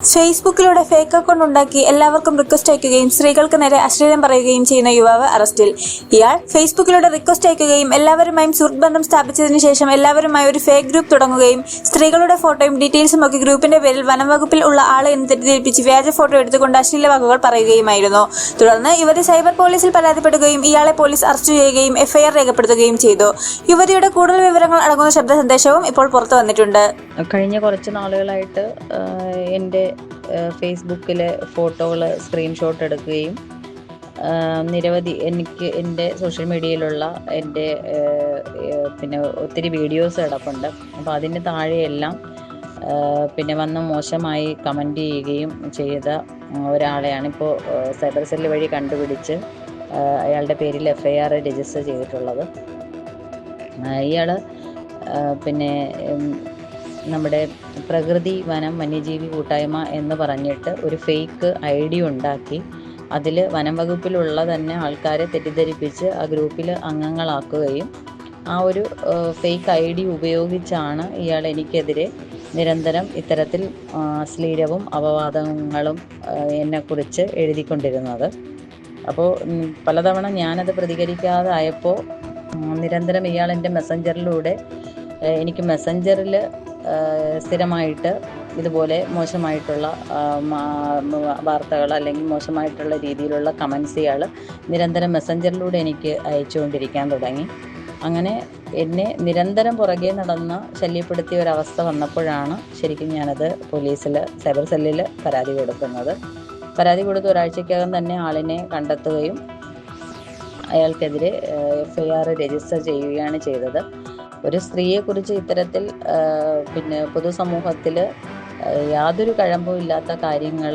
ഫേസ്ബുക്കിലൂടെ fake account ഉണ്ടാക്കി എല്ലാവർക്കും റിക്വസ്റ്റ് അയക്കുകയും സ്ത്രീകൾക്ക് നേരെ അശ്ലീലം പറയുകയും ചെയ്യുന്ന യുവാവ് അറസ്റ്റിൽ. ഇയാൾ ഫേസ്ബുക്കിലൂടെ റിക്വസ്റ്റ് അയക്കുകയും എല്ലാവരുമായും സുഹൃത്ത് ബന്ധം സ്ഥാപിച്ചതിന് ശേഷം എല്ലാവരുമായി ഒരു ഫേക്ക് ഗ്രൂപ്പ് തുടങ്ങുകയും സ്ത്രീകളുടെ ഫോട്ടോയും ഡീറ്റെയിൽസും ഒക്കെ ഗ്രൂപ്പിന്റെ പേരിൽ വനംവകുപ്പിൽ ഉള്ള ആളെ എന്ന് തെറ്റിദ്ധരിപ്പിച്ച് വ്യാജ ഫോട്ടോ എടുത്തുകൊണ്ട് അശ്ലീല വാക്കുകൾ പറയുകയുമായിരുന്നു. തുടർന്ന് യുവതി സൈബർ പോലീസിൽ പരാതിപ്പെടുകയും ഇയാളെ പോലീസ് അറസ്റ്റ് ചെയ്യുകയും എഫ്ഐആർ രേഖപ്പെടുത്തുകയും ചെയ്തു. യുവതിയുടെ കൂടുതൽ വിവരങ്ങൾ അടങ്ങുന്ന ശബ്ദ സന്ദേശവും ഇപ്പോൾ പുറത്തു വന്നിട്ടുണ്ട്. കഴിഞ്ഞ കുറച്ച് നാളുകളായിട്ട് എന്റെ ഫേസ്ബുക്കിലെ ഫോട്ടോകൾ സ്ക്രീൻഷോട്ട് എടുക്കുകയും നിരവധി എനിക്ക് എന്റെ സോഷ്യൽ മീഡിയയിലുള്ള എന്റെ പിന്നെ ഒത്തിരി വീഡിയോസ് കിടപ്പുണ്ട്. അപ്പോൾ അതിന് താഴെയെല്ലാം പിന്നെ വന്ന് മോശമായി കമന്റ് ചെയ്യുകയും ചെയ്ത ഒരാളെയാണ് ഇപ്പോൾ സൈബർ സെല്ല് വഴി കണ്ടുപിടിച്ച് അയാളുടെ പേരിൽ എഫ് ഐ ആർ രജിസ്റ്റർ ചെയ്തിട്ടുള്ളത്. ഇയാൾ പിന്നെ നമ്മുടെ പ്രകൃതി വനം വന്യജീവി കൂട്ടായ്മ എന്ന് പറഞ്ഞിട്ട് ഒരു ഫേക്ക് ഐ ഡി ഉണ്ടാക്കി. അതിൽ വനം വകുപ്പിലുള്ള തന്നെ ആൾക്കാരെ തെറ്റിദ്ധരിപ്പിച്ച് ആ ഗ്രൂപ്പിൽ അംഗങ്ങളാക്കുകയും ആ ഒരു ഫേക്ക് ഐ ഡി ഉപയോഗിച്ചാണ് ഇയാൾ എനിക്കെതിരെ നിരന്തരം ഇത്തരത്തിൽ അശ്ലീലവും അപവാദങ്ങളും എന്നെക്കുറിച്ച് എഴുതിക്കൊണ്ടിരുന്നത്. അപ്പോൾ പലതവണ ഞാനത് പ്രതികരിക്കാതെ ആയപ്പോൾ നിരന്തരം ഇയാൾ എന്റെ മെസ്സഞ്ചറിലൂടെ എനിക്ക് മെസ്സഞ്ചറിൽ സ്ഥിരമായിട്ട് ഇതുപോലെ മോശമായിട്ടുള്ള വാർത്തകൾ അല്ലെങ്കിൽ മോശമായിട്ടുള്ള രീതിയിലുള്ള കമൻസ് ഇയാൾ നിരന്തരം മെസ്സഞ്ചറിലൂടെ എനിക്ക് അയച്ചുകൊണ്ടിരിക്കാൻ തുടങ്ങി. അങ്ങനെ എന്നെ നിരന്തരം പുറകെ നടന്ന് ശല്യപ്പെടുത്തിയ ഒരവസ്ഥ വന്നപ്പോഴാണ് ശരിക്കും ഞാനത് പോലീസിൽ സൈബർ സെല്ലിൽ പരാതി കൊടുക്കുന്നത്. പരാതി കൊടുത്ത് ഒരാഴ്ചക്കകം തന്നെ ആളിനെ കണ്ടെത്തുകയും അയാൾക്കെതിരെ എഫ് ഐ ആർ രജിസ്റ്റർ ചെയ്യുകയാണ് ചെയ്തത്. ഒരു സ്ത്രീയെക്കുറിച്ച് ഇത്തരത്തിൽ പിന്നെ പൊതുസമൂഹത്തിൽ യാതൊരു കഴമ്പും ഇല്ലാത്ത കാര്യങ്ങൾ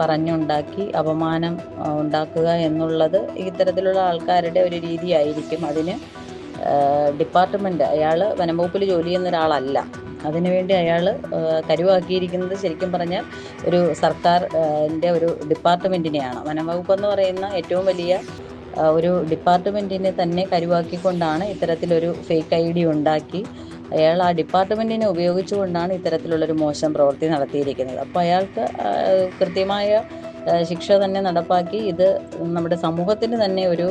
പറഞ്ഞുണ്ടാക്കി അപമാനം ഉണ്ടാക്കുക എന്നുള്ളത് ഇത്തരത്തിലുള്ള ആൾക്കാരുടെ ഒരു രീതിയായിരിക്കും. അതിന് ഡിപ്പാർട്ട്മെന്റ് അയാൾ വനംവകുപ്പിൽ ജോലി ചെയ്യുന്ന ഒരാളല്ല. അതിനുവേണ്ടി അയാൾ കരുവാക്കിയിരിക്കുന്നത് ശരിക്കും പറഞ്ഞാൽ ഒരു സർക്കാർ ഒരു ഡിപ്പാർട്ട്മെന്റിനെയാണ് വനംവകുപ്പ് എന്ന് പറയുന്ന ഏറ്റവും വലിയ ഒരു ഡിപ്പാർട്ട്മെന്റിനെ തന്നെ കരുവാക്കിക്കൊണ്ടാണ് ഇത്തരത്തിലൊരു ഫേക്ക് ഐ ഡി ഉണ്ടാക്കി. അയാൾ ആ ഡിപ്പാർട്ട്മെന്റിനെ ഉപയോഗിച്ചുകൊണ്ടാണ് ഇത്തരത്തിലുള്ളൊരു മോശം പ്രവൃത്തി നടത്തിയിരിക്കുന്നത്. അപ്പോൾ അയാൾക്ക് കൃത്യമായ ശിക്ഷ തന്നെ നടപ്പാക്കി ഇത് നമ്മുടെ സമൂഹത്തിന് തന്നെ ഒരു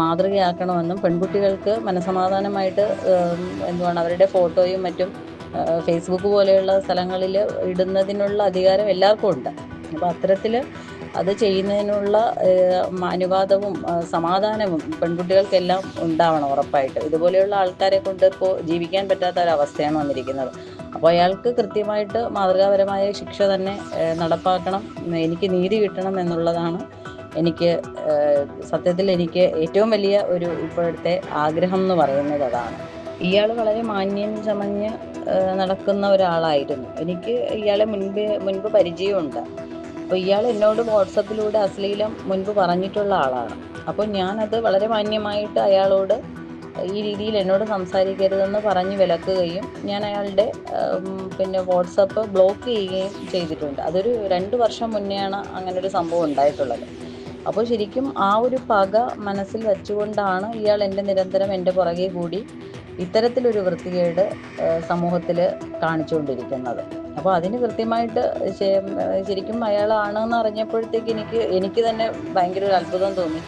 മാതൃകയാക്കണമെന്നും പെൺകുട്ടികൾക്ക് മനസമാധാനമായിട്ട് എന്തുവാണ് അവരുടെ ഫോട്ടോയും മറ്റും ഫേസ്ബുക്ക് പോലെയുള്ള സ്ഥലങ്ങളിൽ ഇടുന്നതിനുള്ള അധികാരം എല്ലാവർക്കും ഉണ്ട്. അപ്പോൾ അത്തരത്തിൽ അത് ചെയ്യുന്നതിനുള്ള അനുവാദവും സമാധാനവും പെൺകുട്ടികൾക്കെല്ലാം ഉണ്ടാവണം ഉറപ്പായിട്ട്. ഇതുപോലെയുള്ള ആൾക്കാരെ കൊണ്ട് ഇപ്പോൾ ജീവിക്കാൻ പറ്റാത്ത ഒരവസ്ഥയാണ് വന്നിരിക്കുന്നത്. അപ്പോൾ അയാൾക്ക് കൃത്യമായിട്ട് മാതൃകാപരമായ ശിക്ഷ തന്നെ നടപ്പാക്കണം. എനിക്ക് നീതി കിട്ടണം എന്നുള്ളതാണ് എനിക്ക് സത്യത്തിൽ എനിക്ക് ഏറ്റവും വലിയ ഒരു ഇപ്പോഴത്തെ ആഗ്രഹം എന്ന് പറയുന്നത് അതാണ്. ഇയാൾ വളരെ മാന്യം ചമഞ്ഞ് നടക്കുന്ന ഒരാളായിരുന്നു. എനിക്ക് ഇയാളെ മുൻപ് മുൻപ് പരിചയമുണ്ട്. അപ്പോൾ ഇയാൾ എന്നോട് വാട്സപ്പിലൂടെ അശ്ലീലം മുൻപ് പറഞ്ഞിട്ടുള്ള ആളാണ്. അപ്പോൾ ഞാനത് വളരെ മാന്യമായിട്ട് അയാളോട് ഈ രീതിയിൽ എന്നോട് സംസാരിക്കരുതെന്ന് പറഞ്ഞ് വിലക്കുകയും ഞാൻ അയാളുടെ പിന്നെ വാട്സപ്പ് ബ്ലോക്ക് ചെയ്യുകയും ചെയ്തിട്ടുണ്ട്. അതൊരു രണ്ട് വർഷം മുന്നെയാണ് അങ്ങനെ ഒരു സംഭവം ഉണ്ടായിട്ടുള്ളത്. അപ്പോൾ ശരിക്കും ആ ഒരു പക മനസ്സിൽ വെച്ചുകൊണ്ടാണ് ഇയാൾ എന്റെ നിരന്തരം എന്റെ പുറകെ കൂടി ഇത്തരത്തിലൊരു വൃത്തികേട് സമൂഹത്തിൽ കാണിച്ചുകൊണ്ടിരിക്കുന്നത്. അപ്പോൾ അതിന് കൃത്യമായിട്ട് ശരിക്കും അയാളാണെന്ന് അറിഞ്ഞപ്പോഴത്തേക്ക് എനിക്ക് എനിക്ക് തന്നെ ഭയങ്കര ഒരു അത്ഭുതം തോന്നി.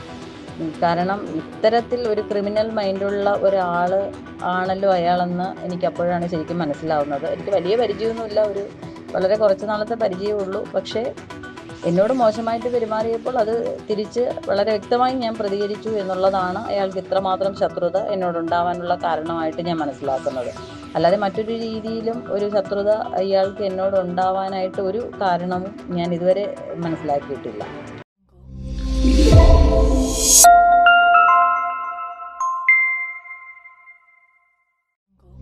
കാരണം ഇത്തരത്തിൽ ഒരു ക്രിമിനൽ മൈൻഡുള്ള ഒരാൾ ആണല്ലോ അയാളെന്ന് എനിക്ക് അപ്പോഴാണ് ശരിക്കും മനസ്സിലാവുന്നത്. എനിക്ക് വലിയ പരിചയമൊന്നുമില്ല ഒരു വളരെ കുറച്ച് നാളത്തെ പരിചയമേ ഉള്ളൂ. പക്ഷേ എന്നോട് മോശമായിട്ട് പെരുമാറിയപ്പോൾ അത് തിരിച്ച് വളരെ വ്യക്തമായി ഞാൻ പ്രതികരിച്ചു എന്നുള്ളതാണ് അയാൾക്ക് ഇത്രമാത്രം ശത്രുത എന്നോടുണ്ടാവാനുള്ള കാരണമായിട്ട് ഞാൻ മനസ്സിലാക്കുന്നത്. അല്ലാതെ മറ്റൊരു രീതിയിലും ഒരു ശത്രുത അയാൾക്ക് എന്നോട് ഉണ്ടാവാനായിട്ട് ഒരു കാരണവും ഞാൻ ഇതുവരെ മനസ്സിലാക്കിയിട്ടില്ല.